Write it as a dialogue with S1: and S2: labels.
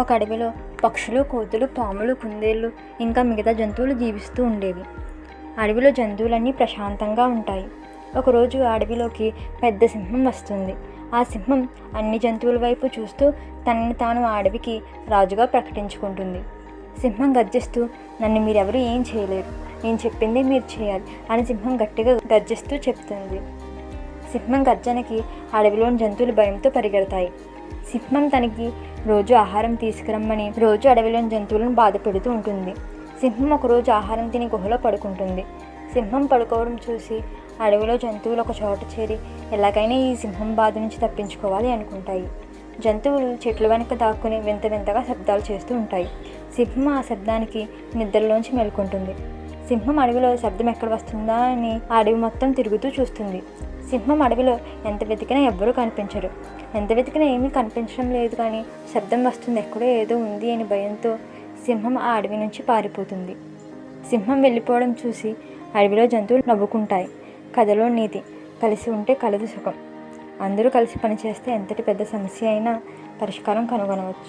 S1: ఒక అడవిలో పక్షులు కోతులు పాములు కుందేళ్ళు ఇంకా మిగతా జంతువులు జీవిస్తూ ఉండేవి. అడవిలో జంతువులన్నీ ప్రశాంతంగా ఉంటాయి. ఒకరోజు అడవిలోకి పెద్ద సింహం వస్తుంది. ఆ సింహం అన్ని జంతువుల వైపు చూస్తూ తనని తాను ఆ అడవికి రాజుగా ప్రకటించుకుంటుంది. సింహం గర్జిస్తూ నన్ను మీరెవరు ఏం చేయలేరు. నేను చెప్పింది మీరు చేయాలి అని సింహం గట్టిగా గర్జిస్తూ చెప్తుంది. సింహం గర్జనకి అడవిలోని జంతువులు భయంతో పరిగెడతాయి. సింహం తనకి రోజు ఆహారం తీసుకురమ్మని రోజు అడవిలోని జంతువులను బాధ పెడుతూ ఉంటుంది. సింహం ఒకరోజు ఆహారం తిని గుహలో పడుకుంటుంది. సింహం పడుకోవడం చూసి అడవిలో జంతువులు ఒక చోట చేరి ఎలాగైనా ఈ సింహం బాధ నుంచి తప్పించుకోవాలి అనుకుంటాయి. జంతువులు చెట్ల వెనుక దాక్కుని వింత వింతగా శబ్దాలు చేస్తూ ఉంటాయి. సింహం ఆ శబ్దానికి నిద్రలోంచి మేల్కొంటుంది. సింహం అడవిలో శబ్దం ఎక్కడ వస్తుందా అని అడవి మొత్తం తిరుగుతూ చూస్తుంది. సింహం అడవిలో ఎంత వెతికినా ఎవ్వరూ కనిపించరు. ఎంత వెతికినా ఏమీ కనిపించడం లేదు కానీ శబ్దం వస్తుంది. ఎక్కడో ఏదో ఉంది అని భయంతో సింహం ఆ అడవి నుంచి పారిపోతుంది. సింహం వెళ్ళిపోవడం చూసి అడవిలో జంతువులు నవ్వుకుంటాయి. కథలో నీతి కలిసి ఉంటే కలదు సుఖం. అందరూ కలిసి పనిచేస్తే ఎంతటి పెద్ద సమస్య అయినా పరిష్కారం కనుగొనవచ్చు.